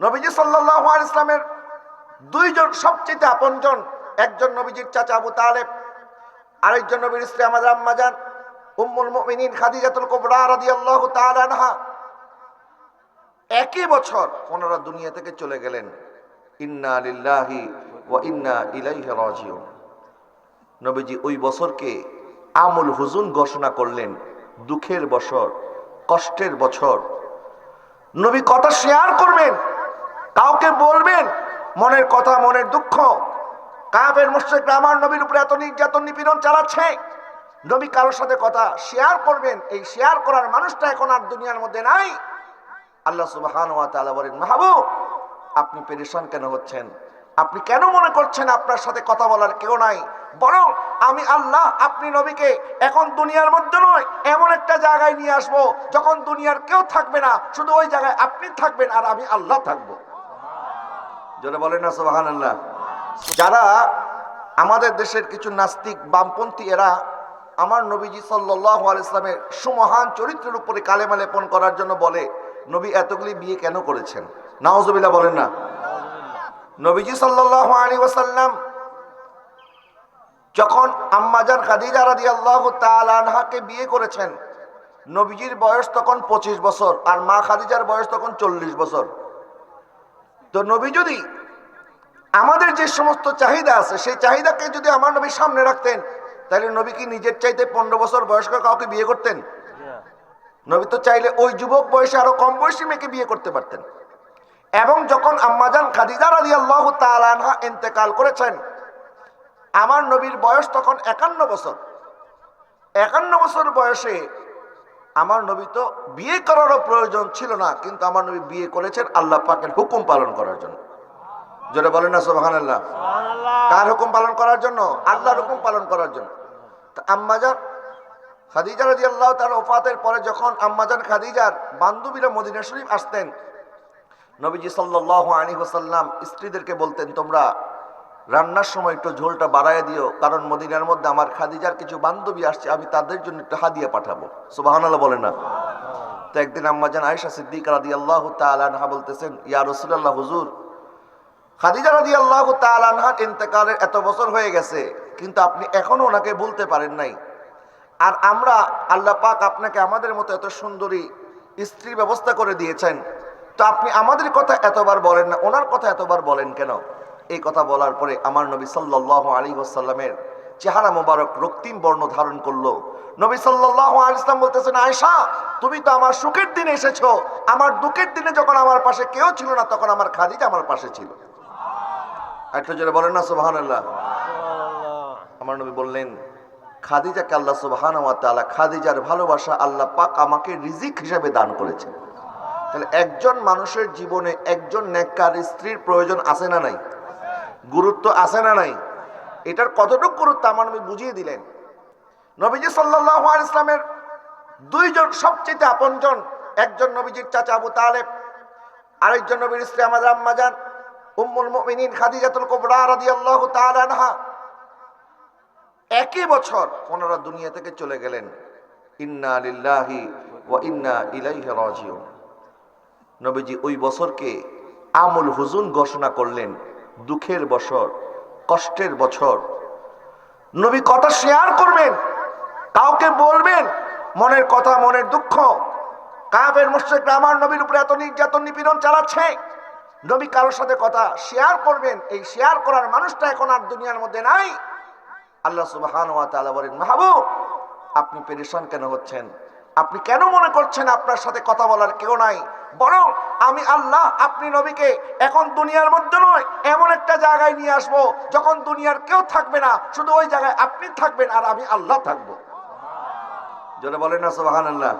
নবীজি সাল্লাহ ইসলামের দুইজন সবচেয়ে আপনজন, একজন নবীজির চাচা আবু তালেব, আরেকজন নবীর স্ত্রী আমাদের আম্মাজান উম্মুল মুমিনিন খাদিজাতুল কুবরা রাদিয়াল্লাহু তাআলা আনহা। একই বছর ওনারা দুনিয়া থেকে চলে গেলেন। ইন্না লিল্লাহি ওয়া ইন্না ইলাইহি রাজিউন। নবীজি ওই বছরকে আমুল হুজুন ঘোষণা করলেন। দুঃখের বছর, কষ্টের বছর। নবী কথা শেয়ার করবেন কাউকে বলবেন, মনের কথা, মনের দুঃখ। কাবের মুশ্রিকরা আমার নবীর উপরে এত নির্যাতন, নিপীড়ন চালাচ্ছে। নবী কারোর সাথে কথা শেয়ার করবেন, এই শেয়ার করার মানুষটা এখন আর দুনিয়ার মধ্যে নাই। আল্লাহ সুবহান বলেন, মাহবুব, আপনি পেরেশান কেন হচ্ছেন? আপনি কেন মনে করছেন আপনার সাথে কথা বলার কেউ নাই? বরং আমি আল্লাহ, আপনি নবীকে এখন দুনিয়ার মধ্যে নয়, এমন একটা জায়গায় নিয়ে আসব যখন দুনিয়ার কেউ থাকবে না। শুধু ওই জায়গায় আপনি থাকবেন আর আমি আল্লাহ থাকব। জোরে বলেন না সুবাহান আল্লাহ যারা আমাদের দেশের কিছু নাস্তিক, বামপন্থী, এরা আমার নবীজি সাল্লাহ ইসলামের সুমহান চরিত্রের উপরে কালেমা লেপন করার জন্য বলে, নবী এতগুলি বিয়ে কেন করেছেন? নাওজবিল্লা বলেন না। নবীজি সাল্লাহ আলী ওয়াসাল্লাম যখন আম্মাজান খাদিজা রাদি আল্লাহ তালানহাকে বিয়ে করেছেন, নবীজির বয়স তখন পঁচিশ বছর আর মা খাদিজার বয়স তখন চল্লিশ বছর। তো নবী যদি আমাদের যে সমস্ত চাহিদা আছে, সেই চাহিদাকে যদি আমার নবী সামনে রাখতেন, তাহলে নবী কি নিজের চাইতে পনেরো বছর বয়স্ক কাউকে বিয়ে করতেন? নবী তো চাইলে ওই যুবক বয়সে আরও কম বয়সী মেয়েকে বিয়ে করতে পারতেন। এবং যখন আম্মাজান খাদিজা রাজি আল্লাহ তালানহা ইন্তেকাল করেছেন, আমার নবীর বয়স তখন একান্ন বছর। একান্ন বছর বয়সে আমার নবী তো বিয়ে করারও প্রয়োজন ছিল না কিন্তু আমার নবী বিয়ে করেছেন আল্লাহ পাকের হুকুম পালন করার জন্য। যেটা বলেন না সোহান আল্লাহ কার হুকুম পালন করার জন্য? আল্লাহর হুকুম পালন করার জন্য। তা আম্মাজান খাদিজা রাজি আল্লাহ তার ওফাতের পরে যখন আম্মাজান খাদিজার বান্ধবীরা মদিনা শরীফ আসতেন নবীজি সাল্লাহ আলী হোসাল্লাম স্ত্রীদেরকে বলতেন তোমরা রান্নার সময় একটু ঝোলটা বাড়ায় দিও, কারণ মদিনার মধ্যে আমার খাদিজার কিছু বান্ধবী আসছে, আমি তাদের জন্য একটু হাদিয়া পাঠাবো। সুবাহানাল্লাহ বলে না? তো একদিন আম্মাজান আয়েশা সিদ্দিক রাদি আল্লাহ তালানহা বলতেছেন, ইয়া রসুল্লাহ হুজুর, খাদিজা রাদি আল্লাহ তালানহার ইন্তেকালের এত বছর হয়ে গেছে, কিন্তু আপনি এখনও ওনাকে বলতে পারেন নাই। আর আমরা আল্লাহ পাক আপনাকে আমাদের মতো এত সুন্দরী স্ত্রীর ব্যবস্থা করে দিয়েছেন। তো আপনি আমাদের কথা এতবার বলেন না, ওনার কথা এতবার বলেন কেন? এই কথা বলার পরে আমার নবী সাল্লাহ আলী ওসাল্লামের চেহারা মোবারক রক্তিম বর্ণ ধারণ করল। নবী সাল্লাহ ইসলাম বলতেছেন আয়সা তুমি তো আমার সুখের দিনে এসেছ। আমার দুঃখের দিনে যখন আমার পাশে কেউ ছিল না, তখন আমার খাদিজা আমার পাশে ছিল। একটা জোরে বলেন না সুবাহান আল্লাহ আমার নবী বললেন, খাদিজাকে আল্লাহ সুবাহান খাদিজার ভালোবাসা আল্লাহ পাক আমাকে রিজিক হিসাবে দান করেছে তাহলে একজন মানুষের জীবনে একজন নেককার স্ত্রীর প্রয়োজন আছে না নাই? গুরুত্ব আছে না নাই? এটার কতটুকু গুরুত্ব আমার নবী বুঝিয়ে দিলেন। নবীজি সাল্লাহ ইসলামের দুইজন সবচেয়ে আপনজন, একজন নবীজির চাচা আবু তালেব, আরেকজন নবীর স্ত্রী আমাদের আম্মাজান উম্মুল মুমিনিন খাদিজাতুল কুবরা রাদিয়াল্লাহু তাআলা আনহা। একই বছর ওনারা দুনিয়া থেকে চলে গেলেন। ইন্না লিল্লাহি ওয়া ইন্না ইলাইহি রাজিউন। নবীজি ওই বছরকে আমুল হুজুন ঘোষণা করলেন। দুঃখের বছর, কষ্টের বছর। নবী কথা শেয়ার করবেন, কাউকে বলবেন, মনের কথা, মনের দুঃখ। কাবের মুশ্রিকরা আমার নবীর উপরে এত নির্যাতন, নিপীড়ন চালাচ্ছে। নবী কারোর সাথে কথা শেয়ার করবেন, এই শেয়ার করার মানুষটা এখন আর দুনিয়ার মধ্যে নাই। আল্লাহ তাআলা বলেন, মাহবুব, আপনি পেরেশান কেন হচ্ছেন? আপনি কেন মনে করছেন আপনার সাথে কথা বলার কেউ নাই? বরং আমি আল্লাহ, আপনি নবীকে এখন দুনিয়ার মধ্যে নয়, এমন একটা জায়গায় নিয়ে আসব যখন দুনিয়ার কেউ থাকবে না, শুধু ওই জায়গায় আপনি থাকবেন আর আমি আল্লাহ থাকব। যেটা বলেন না সোহান আল্লাহ